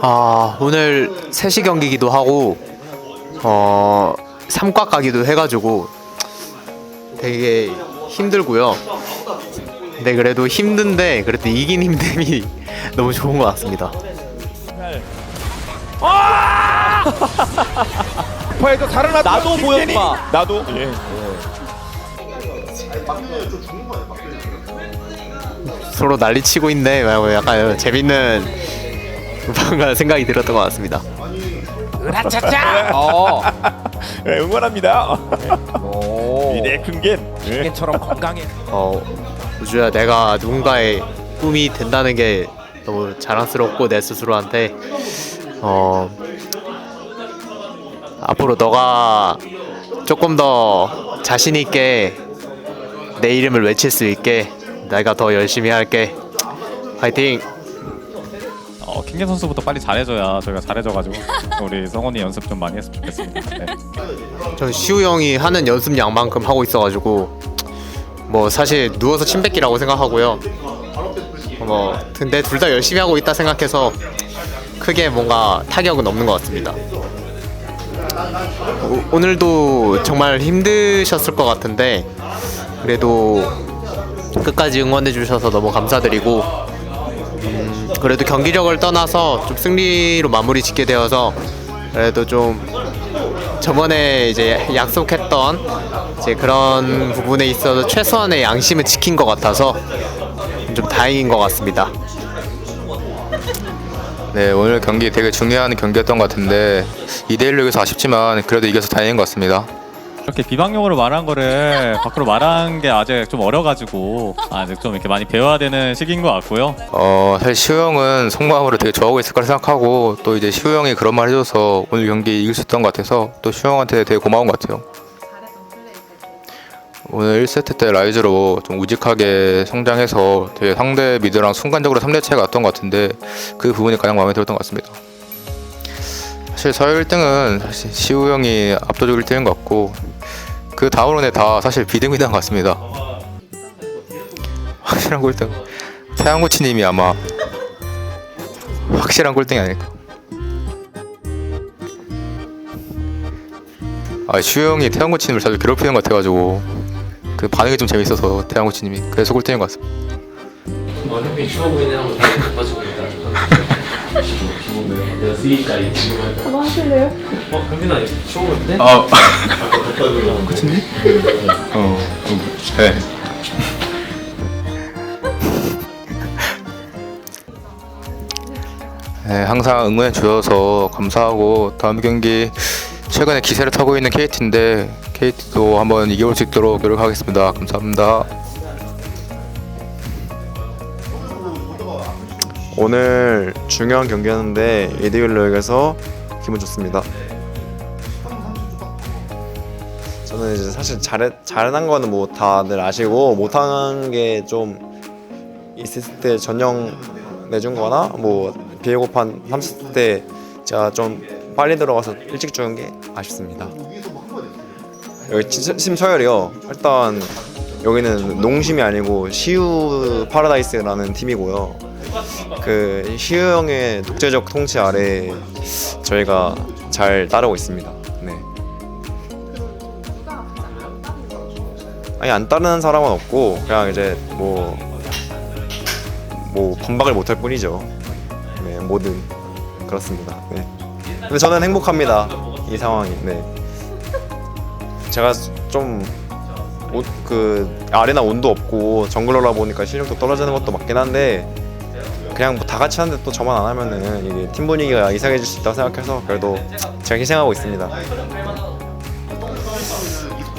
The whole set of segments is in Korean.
아 오늘 3시 경기기도 하고 어 3과 가기도 해가지고 되게 힘들고요. 근데 그래도 힘든데 그래도 이긴 힘듦이 너무 좋은 것 같습니다. 포에서 살아났다. 나도. 보였구나. 나도. 예. 서로 난리치고 있네. 뭐 약간 재밌는 뭔가 생각이 들었던 것 같습니다. 어. 예, 응원합니다. 오. 이대 큰겐. 예. 겐처럼 건강해. 어 우주야 내가 누군가의 꿈이 된다는 게 너무 자랑스럽고 내 스스로한테 어 앞으로 너가 조금 더 자신 있게 내 이름을 외칠 수 있게 내가 더 열심히 할게 파이팅 어, 킹겐 선수부터 빨리 잘해줘야 저희가 잘해져가지고 우리 성원이 연습 좀 많이 했으면 좋겠습니다. 네. 전 시우 형이 하는 연습량만큼 하고 있어가지고 뭐 사실 누워서 침 뱉기라고 생각하고요. 뭐 근데 둘 다 열심히 하고 있다 생각해서 크게 뭔가 타격은 없는 것 같습니다. 오, 오늘도 정말 힘드셨을 것 같은데 그래도 끝까지 응원해 주셔서 너무 감사드리고 음, 그래도 경기력을 떠나서 좀 승리로 마무리 짓게 되어서 그래도 좀 저번에 이제 약속했던 이제 그런 부분에 있어서 최소한의 양심은 지킨 것 같아서 좀 다행인 것 같습니다. 네 오늘 경기 되게 중요한 경기였던 것 같은데 2대1로 이겨서 아쉽지만 그래도 이겨서 다행인 것 같습니다 이렇게 비방용으로 말한 거를 밖으로 말한 게 아직 좀 어려가지고 아직 좀 이렇게 많이 배워야 되는 시기인 것 같고요. 어 사실 시우 형은 속마음으로 되게 좋아하고 있을 거라 생각하고 또 이제 시우 형이 그런 말 해줘서 오늘 경기 이길 수 있던 것 같아서 또 시우 형한테 되게 고마운 것 같아요 오늘 1세트 때 라이즈로 좀 우직하게 성장해서 되게 상대 미드랑 순간적으로 3대 차이가 났던 것 같은데 그 부분이 가장 마음에 들었던 것 같습니다 사실 서열 1등은 사실 시우 형이 압도적으로 1등인 것 같고 그 다음으로는 다 사실 비등비등한 것 같습니다. 확실한 꼴등. 태양고치님이 아마 확실한 꼴등이 아닐까. 아슈 형이 태양고치님을 자주 괴롭히는 것 같아가지고 그 반응이 좀 재밌어서 태양고치님이 그래서 꼴등인 것 같습니다. 어, 형님 추워 보이네 하고 있다. 한번 하실래요? 어, 경민아 추워 보이는데? 아 코치님? 어 네. 네, 항상 응원해 주셔서 감사하고 다음 경기 최근에 기세를 타고 있는 KT인데 KT도 한번 이겨올 수 있도록 노력하겠습니다. 감사합니다. 오늘 중요한 경기였는데 2대1로 이겨서 기분 좋습니다. 저는 이제 사실 잘해, 잘한 거는 뭐 다들 아시고 못하는 게좀 있을 때 전령 내준 거나 뭐 비행고판 30대 때 제가 좀 빨리 들어가서 일찍 죽은 게 아쉽습니다. 여기 심- 심서열이요. 일단 여기는 농심이 아니고 시우 파라다이스라는 팀이고요. 그 시우 형의 독재적 통치 아래 저희가 잘 따르고 있습니다. 네. 아니 안 따르는 사람은 없고 그냥 이제 뭐 뭐 반박을 못할 뿐이죠. 네, 뭐든 그렇습니다. 네. 근데 저는 행복합니다. 이 상황이. 네. 제가 좀그 아레나 온도 없고 정글러라 보니까 실력도 떨어지는 것도 맞긴 한데 그냥 뭐 다 같이 하는데 또 저만 안 하면은 이게 팀 분위기가 이상해질 수 있다고 생각해서 그래도 제가 희생하고 있습니다.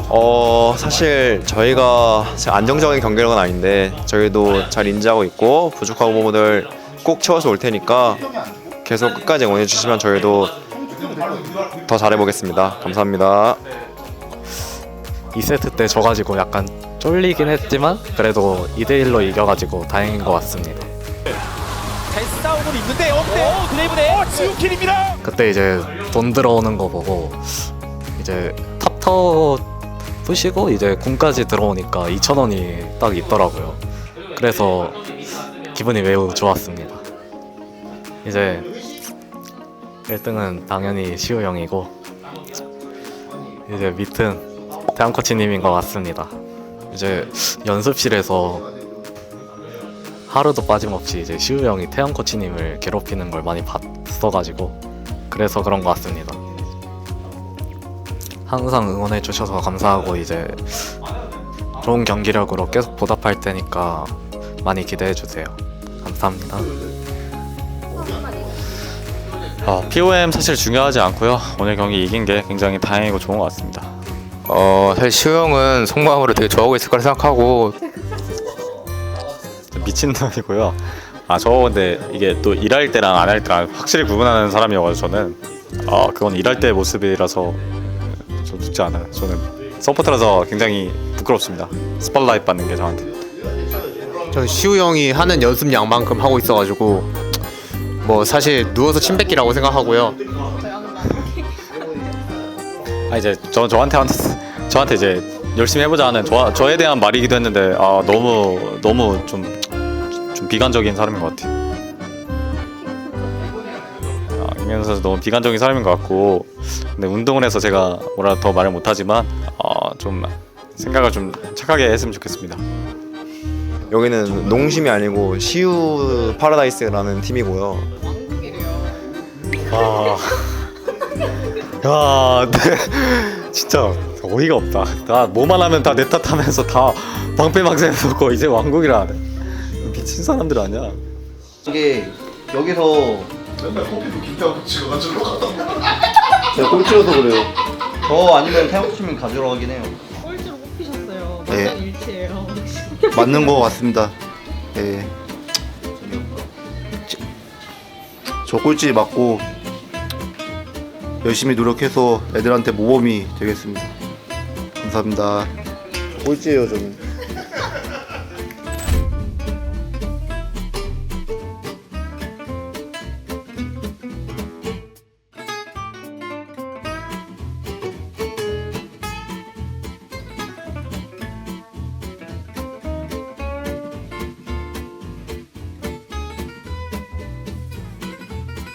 어 사실 저희가 안정적인 경기력은 아닌데 저희도 잘 인지하고 있고 부족한 부분을 꼭 채워서 올 테니까 계속 끝까지 응원해 주시면 저희도 더 잘해보겠습니다. 감사합니다. 2세트 때 져가지고 약간 쫄리긴 했지만 그래도 2대1로 이겨가지고 다행인 것 같습니다. 잘 싸우고 있는데 어때? 오, 드레이브네. 어, 지우킬입니다. 그때 이제 돈 들어오는 거 보고 이제 탑터 푸시고 이제 군까지 들어오니까 2,000원이 딱 있더라고요. 그래서 기분이 매우 좋았습니다. 이제 1등은 당연히 시우 형이고 이제 밑은 태양 코치님인 것 같습니다. 이제 연습실에서 하루도 빠짐없이 이제 시우 형이 태양 코치님을 괴롭히는 걸 많이 봤어가지고 그래서 그런 것 같습니다. 항상 응원해 주셔서 감사하고 이제 좋은 경기력으로 계속 보답할 테니까 많이 기대해 주세요. 감사합니다. 어, POM 사실 중요하지 않고요. 오늘 경기 이긴 게 굉장히 다행이고 좋은 것 같습니다. 어 사실 시우 형은 속마음으로 되게 좋아하고 있을 거라 생각하고 미친놈이고요. 아, 저 근데 이게 또 일할 때랑 안 할 때랑 확실히 구분하는 사람이어가지고 저는 아, 그건 일할 때 모습이라서 좀 좋지 않아요. 저는 서포터라서 굉장히 부끄럽습니다. 스팟라이트 받는 게 저한테. 전 시우 형이 하는 연습 양만큼 하고 있어가지고 뭐 사실 누워서 침 뱉기라고 생각하고요. 아 이제 저 저한테 한 저한테 이제 열심히 해보자 하는 저 저에 대한 말이기도 했는데 아 너무 너무 좀좀 비관적인 사람인 것 같아. 아, 김현수 선수 너무 비관적인 사람인 것 같고 근데 운동을 해서 제가 뭐라 더 말을 못하지만 어, 좀 생각을 좀 착하게 했으면 좋겠습니다. 여기는 농심이 아니고 시우 파라다이스라는 팀이고요. 아, 야, 네. 진짜 어이가 없다. 나 뭐만 하면 다 내 탓하면서 다 방패막상 해놓고 이제 왕국이라 하네. 미친 사람들 아니야. 이게 여기서 제가 꼴찌여서 그래요. 저 아니면 태양코치님 가져러 가긴 해요. 꼴찌로 뽑히셨어요. 네. 완전 일치예요. 맞는 거 같습니다. 예. 저 꼴찌 맞고 열심히 노력해서 애들한테 모범이 되겠습니다. 감사합니다. 꼴찌예요 저는.